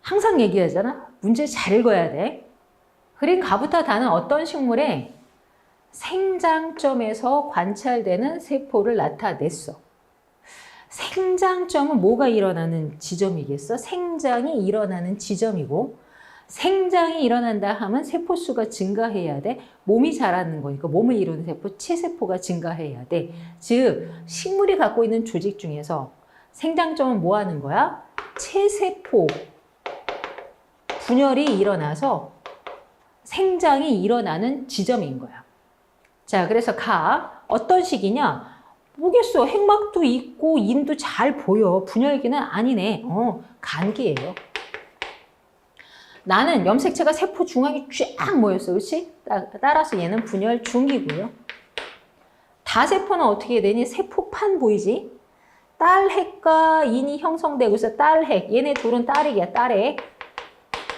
항상 얘기하잖아. 문제 잘 읽어야 돼. 그린 가부터 다는 어떤 식물의 생장점에서 관찰되는 세포를 나타냈어. 생장점은 뭐가 일어나는 지점이겠어? 생장이 일어나는 지점이고, 생장이 일어난다 하면 세포 수가 증가해야 돼. 몸이 자라는 거니까 몸을 이루는 세포, 체세포가 증가해야 돼. 즉, 식물이 갖고 있는 조직 중에서 생장점은 뭐 하는 거야? 체세포 분열이 일어나서 생장이 일어나는 지점인 거야. 자, 그래서 가 어떤 식이냐? 뭐겠어? 핵막도 있고 인도 잘 보여. 분열기는 아니네. 어, 간기예요. 나는 염색체가 세포 중앙에 쫙 모였어. 그렇지? 따- 따라서 얘는 분열 중이고요. 다세포는 어떻게 되니? 세포판 보이지? 딸핵과 인이 형성되고 있어. 딸핵. 얘네 둘은 딸핵이야. 딸핵.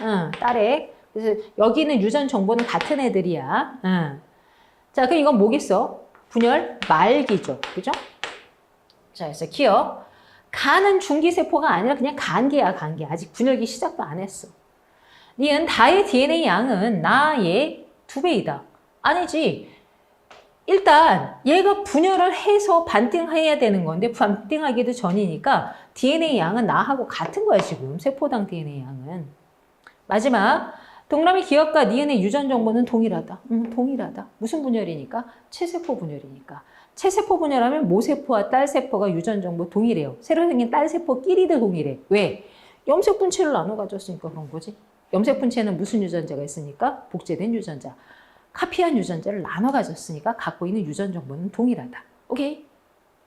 응, 딸핵. 그래서 여기는 유전 정보는 같은 애들이야. 응. 자, 그럼 이건 뭐겠어? 분열 말기죠. 그죠? 자, 그래서 기억. 간은 중기세포가 아니라 그냥 간계야, 간계. 아직 분열기 시작도 안 했어. 니은 다의 DNA 양은 나의 두 배이다. 아니지. 일단 얘가 분열을 해서 반띵해야 되는 건데 반띵하기도 전이니까 DNA 양은 나하고 같은 거야 지금 세포당 DNA 양은 마지막 동남이 기억과 니은의 유전 정보는 동일하다. 음, 동일하다. 무슨 분열이니까 체세포 분열이니까 체세포 분열하면 모세포와 딸세포가 유전 정보 동일해요. 새로 생긴 딸세포끼리도 동일해. 왜? 염색 분체를 나눠 가졌으니까 그런 거지. 염색 분체는 무슨 유전자가 있으니까 복제된 유전자. 카피한 유전자를 나눠 가졌으니까 갖고 있는 유전 정보는 동일하다. 오케이?